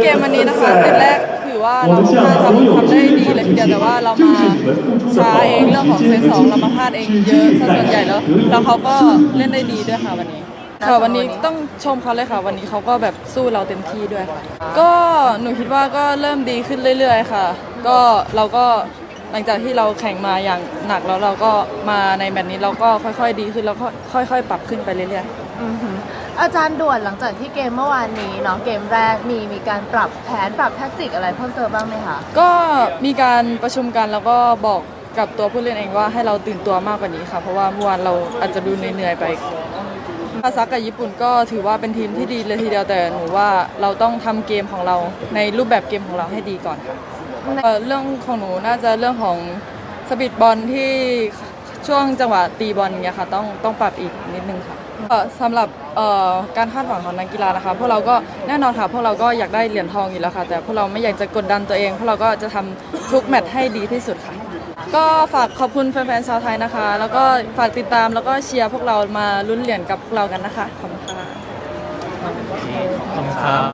เกมวันนี้นะคะเซตแรกถือว่าเราทำทำได้ดีเลยทีเดียวแต่ว่าเรามาช้าเองเรื่องของเซตสองเรามาพลาดเองเยอะซะส่วนใหญ่แล้วแล้วเขาก็เล่นได้ดีด้วยค่ะวันนี้ค่ะวันนี้ต้องชมเขาเลยค่ะ วันนี้เขาก็แบบสู้เราเต็มที่ด้วย ก็หนูคิดว่าก็เริ่มดีขึ้นเรื่อย ๆ ค่ะ ก็เราก็ หลังจากที่เราแข่งมาอย่างหนักแล้วเราก็มาในแมตช์นี้เราก็ค่อยๆดีขึ้นแล้วก็ค่อย ๆ ปรับขึ้นไปเรื่อยๆอือหืออาจารย์ด่วนหลังจากที่เกมเมื่อวานนี้เนาะเกมแรกมีมีการปรับแผนปรับแท็กติกอะไรเพิ่มเติมบ้างไหมคะก็มีการประชุมกันแล้วก็บอกกับตัวผู้เล่นเองว่าให้เราตื่นตัวมากกว่านี้ค่ะ เพราะว่าเมื่อวานเราอาจจะดูเหนื่อยๆไปภาษากับญี่ปุ่นก็ถือว่าเป็นทีมที่ดีเลยทีเดียวแต่หนูว่าเราต้องทำเกมของเราในรูปแบบเกมของเราให้ดีก่อนค่ะ เรื่องของหนูน่าจะเรื่องของสปีดบอลที่ช่วงจังหวะตีบอลเนี่ยค่ะต้องต้องปรับอีกนิดนึงค่ะสำหรับการคาดหวังของนักกีฬานะคะ พวกเราก็แน่นอนค่ะ พวกเราก็อยากได้เหรียญทองอยู่แล้วค่ะ แต่พวกเราไม่อยากจะกดดันตัวเอง พวกเราก็จะทำทุกแมตช์ให้ดีที่สุดค่ะ ก็ฝากขอบคุณแฟนๆชาวไทยนะคะ แล้วก็ฝากติดตามแล้วก็เชียร์พวกเรามาลุ้นเหรียญกับพวกเรากันนะคะขอบคุณค่ะขอบคุณครับ